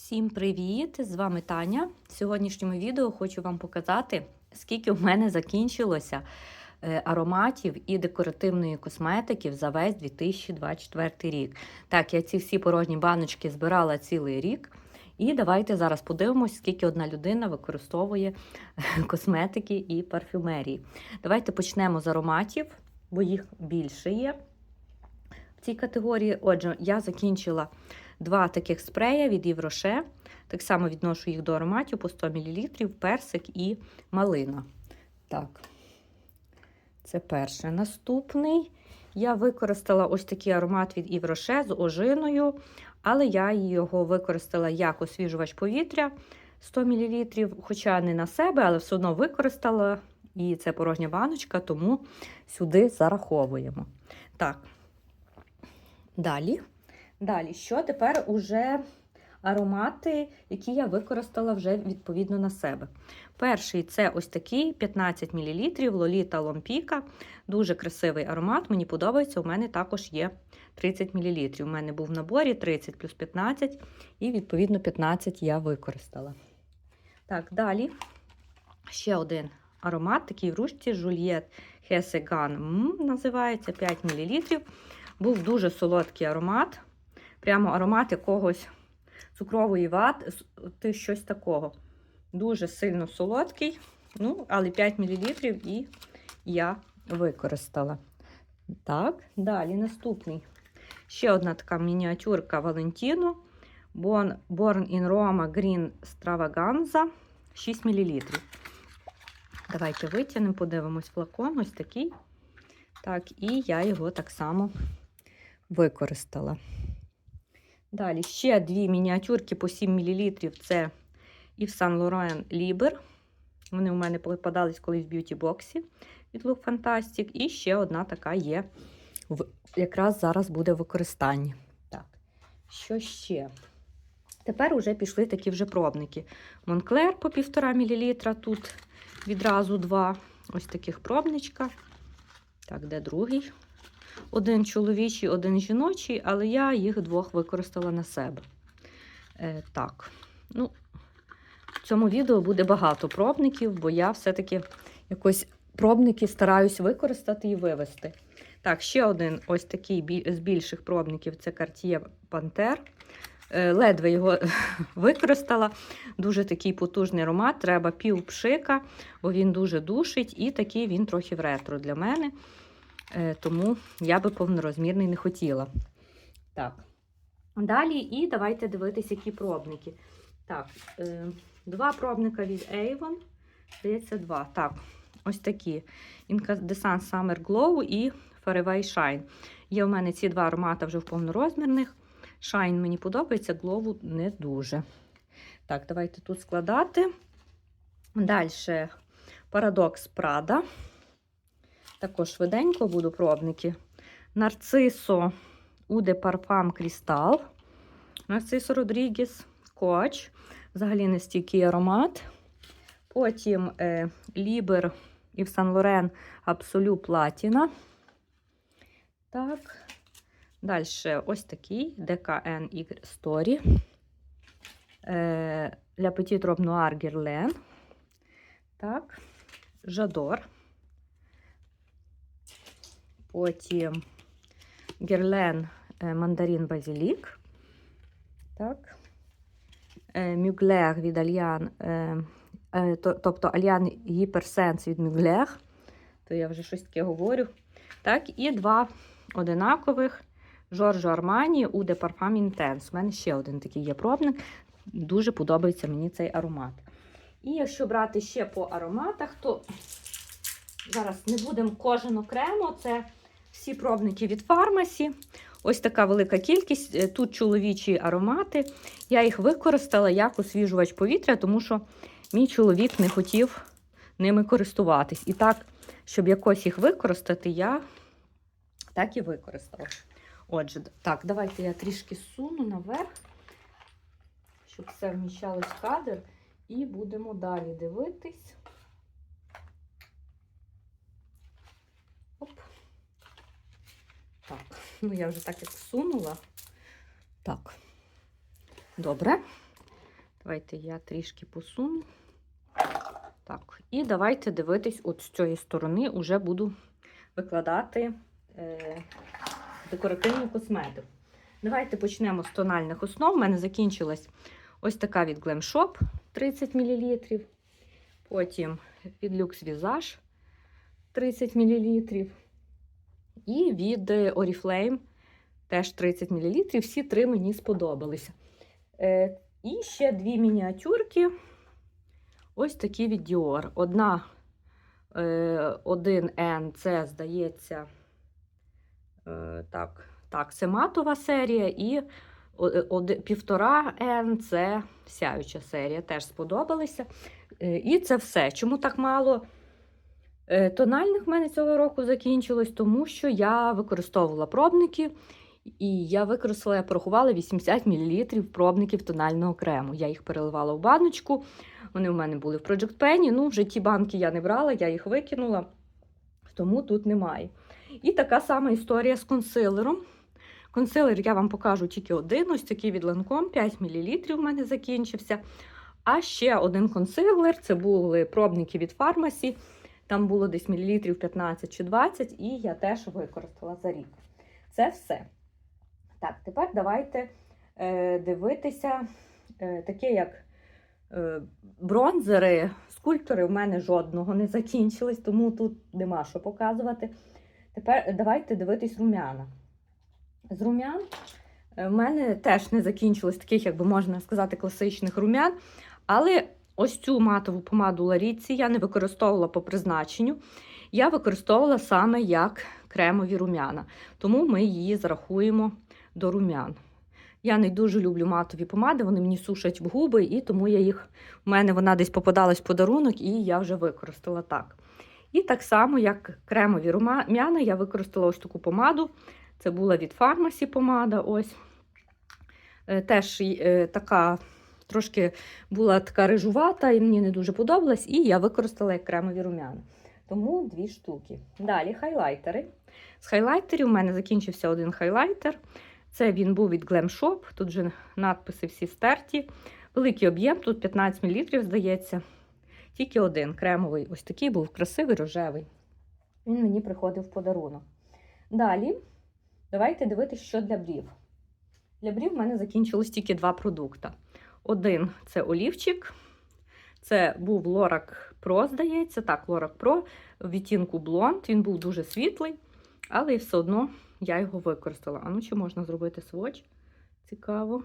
Всім привіт! З вами Таня. В сьогоднішньому відео хочу вам показати, скільки в мене закінчилося е, ароматів і декоративної косметики за весь 2024 рік. Так, я ці всі порожні баночки збирала цілий рік. І давайте зараз подивимось, скільки одна людина використовує косметики і парфюмерії. Давайте почнемо з ароматів, бо їх більше є в цій категорії. Отже, я закінчила два таких спрея від Євроше. Так само відношу їх до ароматів по 100 мл, персик і малина. Так, це перше. Наступний я використала ось такий аромат від Євроше з ожиною, але я його використала як освіжувач повітря 100 мл, хоча не на себе, але все одно використала. І це порожня баночка, тому сюди зараховуємо. Так, далі. Далі, що тепер уже аромати, які я використала вже відповідно на себе. Перший це ось такий 15 мл Лоліта Ломпіка. Дуже красивий аромат, мені подобається. У мене також є 30 мл. У мене був в наборі 30 плюс 15, і, відповідно, 15 я використала. Так, далі ще один аромат, такий в ручці Juliet Hessegan називається 5 мл. Був дуже солодкий аромат. Прямо аромат якогось цукрової вати, щось такого. Дуже сильно солодкий. Ну, але 5 мл і я використала. Так, далі наступний. Ще одна така мініатюрка Valentino. Born in Roma Green Stravaganza 6 мл. Давайте витягнемо, подивимось флакон, ось такий. Так, і я його так само використала. Далі ще дві мініатюрки по 7 мл. Це Yves Saint Laurent Liber. Вони у мене попадались колись в б'юті-боксі від Look Fantastic. І ще одна така є, якраз зараз буде в використанні. Так, що ще? Тепер вже пішли такі вже пробники. Монклер по 1,5 мл. Тут відразу два ось таких пробничка. Так, де другий? Один чоловічий, один жіночий, але я їх двох використала на себе. Е, Так, ну, в цьому відео буде багато пробників, бо я все-таки якось пробники стараюсь використати і вивести. Так, ще один ось такий з більших пробників це Cartier Panther. Е, Ледве його використала. Дуже такий потужний аромат. Треба пів пшика, бо він дуже душить, і такий він трохи в ретро для мене. Тому я би повнорозмірний не хотіла. Так. Далі, і давайте дивитися, які пробники. Так, два пробника від Avon. Здається, два. Так, ось такі. Incandescent Summer Glow і Fairway Shine. Є в мене ці два аромати вже в повнорозмірних. Shine мені подобається, Glow не дуже. Так, давайте тут складати. Далі Paradox Prada. Також швиденько буду пробники. Нарцисо Уде Парфам Крістал. Нарцисо Родрігіс, Коч. Взагалі не стійкий аромат. Потім е, Лібер і Сан Лорен Абсолю Платіна. Так. Далі ось такий Y Story. Е, Для Petit Noir Guerlain. Так. Жадор. Потім Герлен Мандарин Базилік. Так. Мюглер від Альян, тобто Альян Гіперсенс від Мюглер. То я вже щось таке говорю. Так, і два одинакових Жоржо Армані у De Parfum Intense. У мене ще один такий є пробник. Дуже подобається мені цей аромат. І якщо брати ще по ароматах, то зараз не будемо кожен окремо. Це всі пробники від фармасі. Ось така велика кількість. Тут чоловічі аромати. Я їх використала як освіжувач повітря, тому що мій чоловік не хотів ними користуватись. І так, щоб якось їх використати, я так і використала. Отже, так, давайте я трішки суну наверх, щоб все вміщалось в кадр. І будемо далі дивитись. Оп. Так, ну я вже так як всунула. Так, добре. Давайте я трішки посуну. Так, і давайте дивитись, от з цієї сторони вже буду викладати е, декоративну косметику. Давайте почнемо з тональних основ. У мене закінчилась ось така від Glam Shop 30 мл. Потім від Lux Visage 30 мл. І від е, Oriflame теж 30 мл. Всі три мені сподобалися. Е, і ще дві мініатюрки. Ось такі від Dior. Одна е, 1N, це, здається, е, так, так, це матова серія, і о- е, оди- півтора N це сяюча серія. Теж сподобалися. Е, і це все. Чому так мало? Е, Тональних в мене цього року закінчилось, тому що я використовувала пробники, і я використала, я порахувала 80 мл пробників тонального крему. Я їх переливала в баночку. Вони в мене були в Project Penny. Ну, вже ті банки я не брала, я їх викинула, тому тут немає. І така сама історія з консилером. Консилер я вам покажу тільки один, ось такий від Lancome, 5 мл в мене закінчився. А ще один консилер це були пробники від фармасі. Там було десь мілілітрів 15 чи 20, і я теж використала за рік. Це все. Так, тепер давайте е, дивитися е, таке, як е, бронзери, скульптори в мене жодного не закінчились, тому тут нема що показувати. Тепер давайте дивитись рум'яна. З рум'ян е, в мене теж не закінчилось таких, як би можна сказати, класичних рум'ян. Але ось цю матову помаду Ларіці я не використовувала по призначенню. Я використовувала саме як кремові рум'яна, тому ми її зарахуємо до рум'ян. Я не дуже люблю матові помади, вони мені сушать в губи, і тому я їх, у мене вона десь попадалась в подарунок, і я вже використала так. І так само, як кремові рум'яна, я використала ось таку помаду. Це була від фармасі помада. ось. Е, Теж е, така трошки була така рижувата, і мені не дуже подобалась, і я використала як кремові рум'яна. Тому дві штуки. Далі хайлайтери. З хайлайтерів у мене закінчився один хайлайтер. Це він був від Glam Shop. Тут вже надписи всі стерті. Великий об'єм, тут 15 мл, здається. Тільки один кремовий. Ось такий був красивий рожевий. Він мені приходив в подарунок. Далі, давайте дивитися, що для брів. Для брів в мене закінчилось тільки два продукти. Один це олівчик. Це був Lorac Pro, здається. Так, Lorac Pro в відтінку блонд. Він був дуже світлий, але все одно я його використала. А ну, чи можна зробити своч? Цікаво.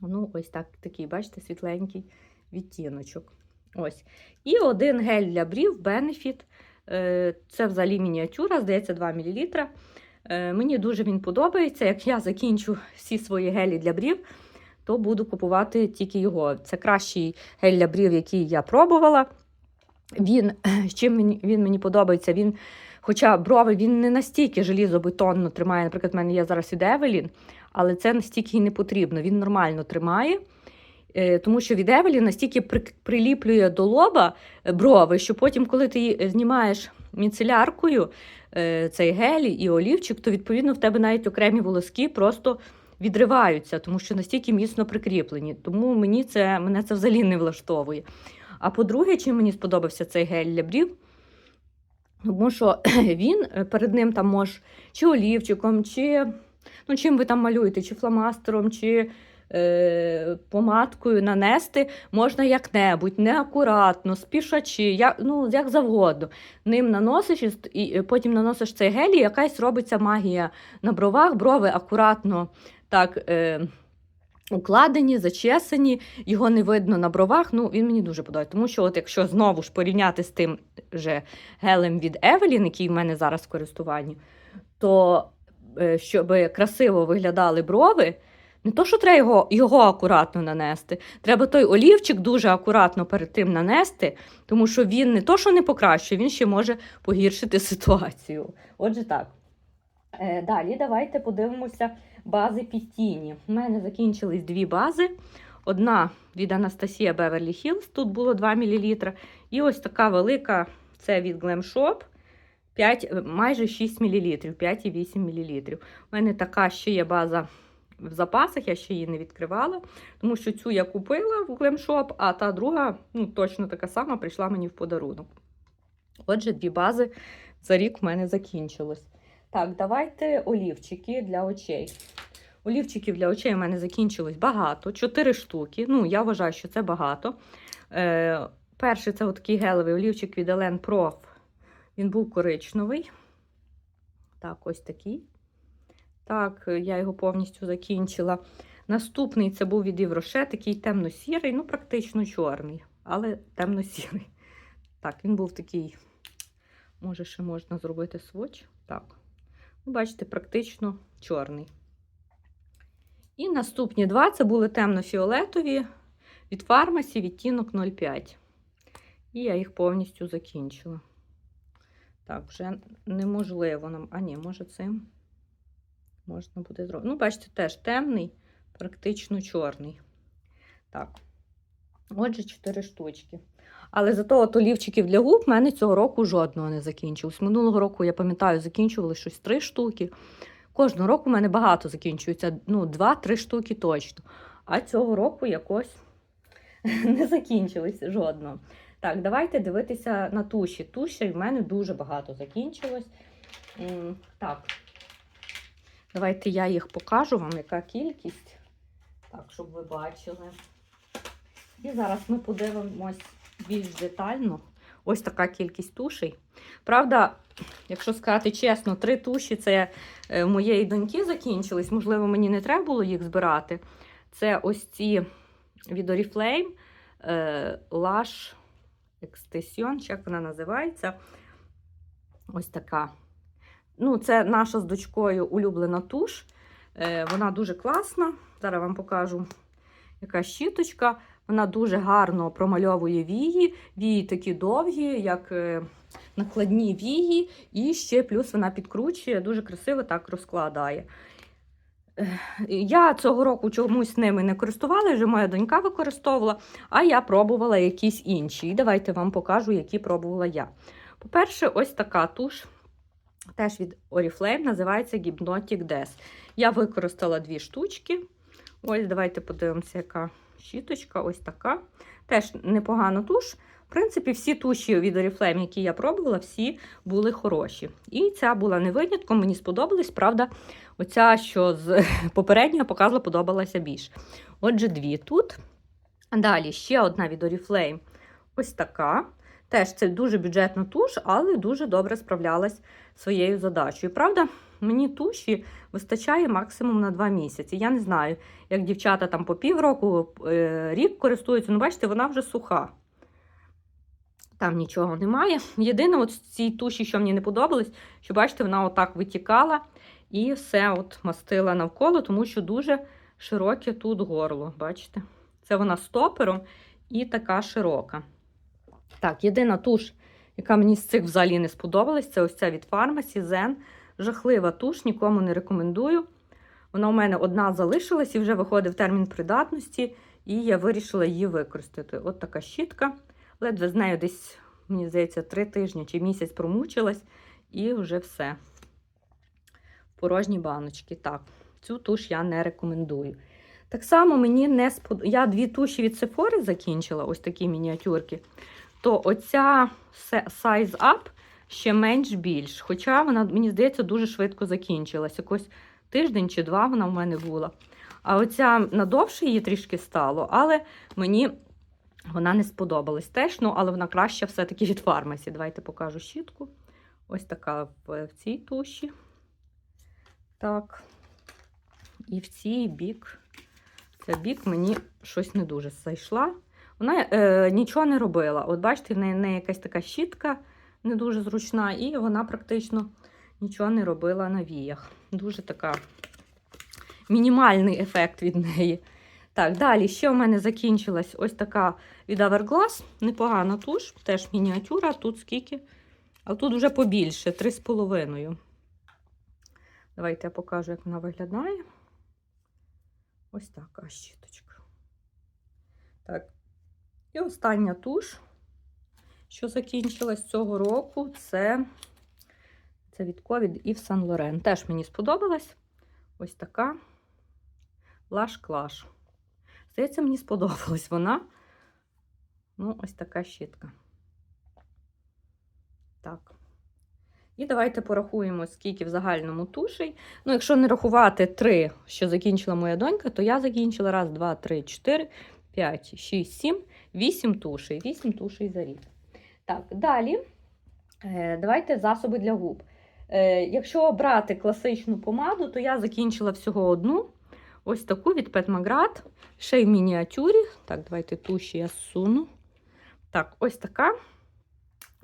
Ну, ось так, такий, бачите, світленький відтіночок. Ось. І один гель для брів Benefit. Е, Це взагалі мініатюра, здається, 2 мл. Е, Мені дуже він подобається. Як я закінчу всі свої гелі для брів, то буду купувати тільки його. Це кращий гель для брів, який я пробувала. Він, чим він, мені подобається, він, хоча брови він не настільки желізобетонно тримає. Наприклад, в мене є зараз від Евелін, але це настільки і не потрібно. Він нормально тримає. Е, Тому що від Евелі настільки приліплює до лоба е, брови, що потім, коли ти е, знімаєш міцеляркою цей гель і олівчик, то відповідно в тебе навіть окремі волоски просто відриваються, тому що настільки міцно прикріплені. Тому мені це, мене це взагалі не влаштовує. А по-друге, чим мені сподобався цей гель для брів, тому що він е, перед ним там може чи олівчиком, чи ну, чим ви там малюєте, чи фломастером, чи е, помадкою нанести можна як-небудь, неакуратно, спішачи, як, ну, як завгодно. Ним наносиш і, потім наносиш цей гель, і якась робиться магія на бровах, брови акуратно так. Е, Укладені, зачесані, його не видно на бровах. Ну, він мені дуже подобається. Тому що, от якщо знову ж порівняти з тим же гелем від Евелін, який в мене зараз в користуванні, то е, щоб красиво виглядали брови, не то, що треба його, його акуратно нанести, треба той олівчик дуже акуратно перед тим нанести, тому що він не то, що не покращує, він ще може погіршити ситуацію. Отже, так. Е, далі давайте подивимося бази під тіні. У мене закінчились дві бази. Одна від Анастасія Beverly Hills, тут було 2 мл. І ось така велика це від Glam Shop. 5, майже 6 мл, 5,8 мл. У мене така ще є база в запасах, я ще її не відкривала, тому що цю я купила в Глемшоп, а та друга, ну точно така сама, прийшла мені в подарунок. Отже, дві бази за рік в мене закінчилось. Так, давайте олівчики для очей. Олівчиків для очей у мене закінчилось багато, 4 штуки. Ну, я вважаю, що це багато. Е, перший це такий гелевий олівчик від Елен Prof. Він був коричневий. Так, ось такий. Так, я його повністю закінчила. Наступний це був від Євроше, такий темно-сірий, ну, практично чорний, але темно-сірий. Так, він був такий, може, ще можна зробити своч. Так. Ну, бачите, практично чорний. І наступні два це були темно-фіолетові від фармасі відтінок 05. І я їх повністю закінчила. Так, вже неможливо нам. А ні, може цим можна буде зробити. Ну, бачите, теж темний, практично чорний. Так. Отже, 4 штучки. Але зато от олівчиків для губ в мене цього року жодного не закінчилось. Минулого року, я пам'ятаю, закінчували щось 3 штуки. Кожного року в мене багато закінчується. Ну, 2-3 штуки точно. А цього року якось не закінчилось жодного. Так, давайте дивитися на туші. Туші в мене дуже багато закінчилось. Так. Давайте я їх покажу вам, яка кількість. Так, щоб ви бачили. І зараз ми подивимось більш детально. Ось така кількість тушей. Правда, якщо сказати чесно, три туші це е, моєї доньки закінчились. Можливо, мені не треба було їх збирати. Це ось ці від Oriflame е, Lash Extension, як вона називається. Ось така. Ну, це наша з дочкою улюблена туш. Е, Вона дуже класна. Зараз вам покажу, яка щіточка. Вона дуже гарно промальовує вії. Вії такі довгі, як е, накладні вії, і ще плюс вона підкручує, дуже красиво так розкладає. Я цього року чомусь ними не користувалася, вже моя донька використовувала, а я пробувала якісь інші. І давайте вам покажу, які пробувала я. По-перше, ось така туш. Теж від Oriflame, називається Hypnotic Des. Я використала дві штучки. Ось, давайте подивимося, яка щіточка, ось така. Теж непогана туш. В принципі, всі туші від Oriflame, які я пробувала, всі були хороші. І ця була не винятком, мені сподобалась. Правда, оця, що з попереднього показала, подобалася більше. Отже, дві тут. Далі ще одна від Oriflame. Ось така. Теж це дуже бюджетна туш, але дуже добре справлялась своєю задачею. Правда, мені туші вистачає максимум на 2 місяці. Я не знаю, як дівчата там по півроку, е, рік користуються. Ну, бачите, вона вже суха. Там нічого немає. Єдине, от цій туші, що мені не подобалось, що бачите, вона отак витікала і все от мастила навколо, тому що дуже широке тут горло. Бачите? Це вона стопером і така широка. Так, єдина туш, яка мені з цих взагалі не сподобалась, це ось ця від Pharmacy Zen. Жахлива туш, нікому не рекомендую. Вона у мене одна залишилась і вже виходив термін придатності, і я вирішила її використати. От така щітка. Ледве з нею десь, мені здається, три тижні чи місяць промучилась, і вже все. Порожні баночки. Так, цю туш я не рекомендую. Так само мені не сподобалося. Я дві туші від Sephora закінчила, ось такі мініатюрки. То оця Size Up ще менш більш. Хоча вона, мені здається, дуже швидко закінчилась. Якось тиждень чи два вона в мене була. А оця надовше її трішки стало, але мені вона не сподобалась теж, ну, але вона краща все-таки від фармасі. Давайте покажу щітку. Ось така в, цій туші. Так. І в цій бік. Ця бік мені щось не дуже зайшла. Вона е, нічого не робила. От бачите, в неї, в неї якась така щітка не дуже зручна, і вона практично нічого не робила на віях. Дуже така мінімальний ефект від неї. Так, далі ще у мене закінчилась ось така від Hourglass. Непогана туш, теж мініатюра. Тут скільки? А тут вже побільше, 3,5. Давайте я покажу, як вона виглядає. Ось така щіточка. Так. І остання туш, що закінчилась цього року, це, це від COVID і в Сан Лорен. Теж мені сподобалась. Ось така. Лаш Клаш. Здається, мені сподобалась вона. Ну, ось така щітка. Так. І давайте порахуємо, скільки в загальному тушей. Ну, якщо не рахувати три, що закінчила моя донька, то я закінчила раз, два, три, чотири, п'ять, шість, сім, вісім тушей. Вісім тушей за рік. Так, далі е, давайте засоби для губ. Е, якщо брати класичну помаду, то я закінчила всього одну. Ось таку від Pet Magrat, ще й в мініатюрі. Так, давайте туші я суну. Так, ось така.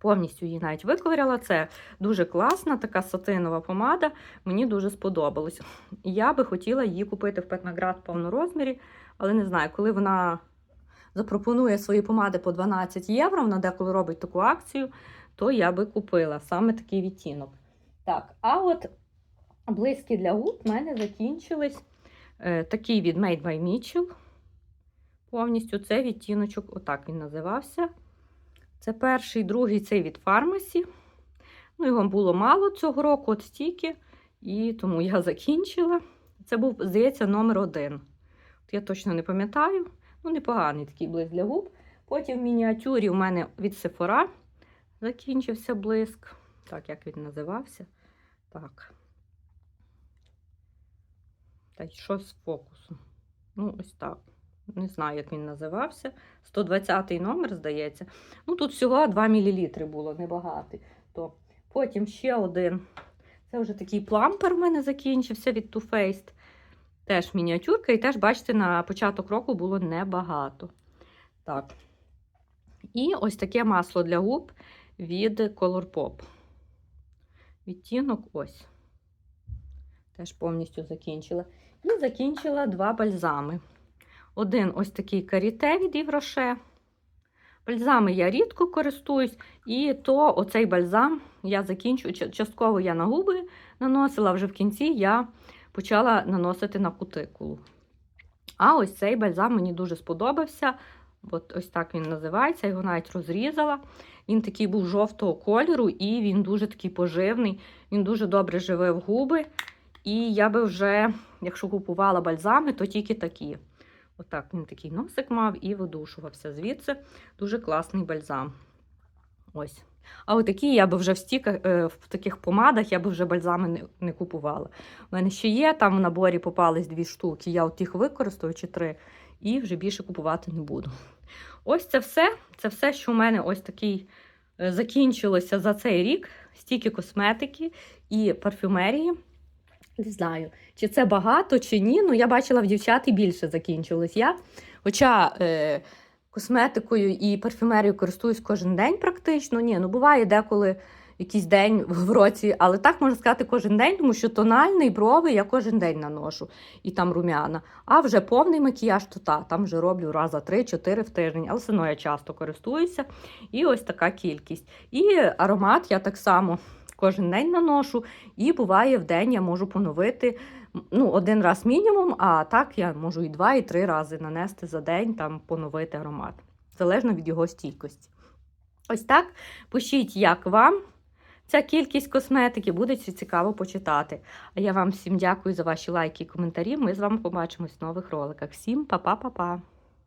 Повністю її навіть виковиряла. Це дуже класна, така сатинова помада. Мені дуже сподобалось. Я би хотіла її купити в Петнаград в повнорозмірі, але не знаю, коли вона запропонує свої помади по 12 євро, вона деколи робить таку акцію, то я би купила саме такий відтінок. Так, а от блиски для губ в мене закінчились. Е, такий від Made by Mitchell. Повністю це відтіночок, отак він називався. Це перший, другий цей від фармасі. Ну, його було мало цього року, от стільки, і тому я закінчила. Це був, здається, номер один. Я точно не пам'ятаю. Ну, непоганий такий блиск для губ. Потім в мініатюрі у мене від Sephora закінчився блиск. Так, як він називався. Так. Та й щось з фокусу. Ну, ось так. Не знаю, як він називався. 120-й номер, здається. Ну, тут всього 2 мл було, небагатий. То потім ще один. Це вже такий плампер в мене закінчився від Too Faced. Теж мініатюрка, і теж, бачите, на початок року було небагато. Так. І ось таке масло для губ від Colourpop. Відтінок ось. Теж повністю закінчила. І закінчила два бальзами. Один ось такий каріте від Євроше. Бальзами я рідко користуюсь, і то оцей бальзам я закінчую. Частково я на губи наносила, вже в кінці я почала наносити на кутикулу. А ось цей бальзам мені дуже сподобався. От ось так він називається, його навіть розрізала. Він такий був жовтого кольору, і він дуже такий поживний, він дуже добре живив губи. І я би вже, якщо купувала бальзами, то тільки такі. Отак він такий носик мав і видушувався звідси. Дуже класний бальзам. Ось. А отакі я би вже в стіках, е, в таких помадах я би вже бальзами не, не купувала. У мене ще є, там в наборі попались дві штуки, я от їх використовую чи три, і вже більше купувати не буду. Ось це все. Це все, що у мене ось такий е, закінчилося за цей рік. Стільки косметики і парфюмерії. Не знаю, чи це багато, чи ні. Ну, я бачила в дівчат і більше закінчилось я. Хоча е, косметикою і парфюмерією користуюсь кожен день практично. Ні, ну буває деколи якийсь день в році, але так можна сказати кожен день, тому що тональний брови я кожен день наношу і там рум'яна. А вже повний макіяж, то та, там вже роблю раз за 3-4 в тиждень, але все одно я часто користуюся. І ось така кількість. І аромат я так само кожен день наношу, і буває в день я можу поновити ну, один раз мінімум, а так я можу і два, і три рази нанести за день, там поновити аромат, залежно від його стійкості. Ось так. Пишіть, як вам ця кількість косметики, буде цікаво почитати. А я вам всім дякую за ваші лайки і коментарі. Ми з вами побачимось в нових роликах. Всім па-па-па-па!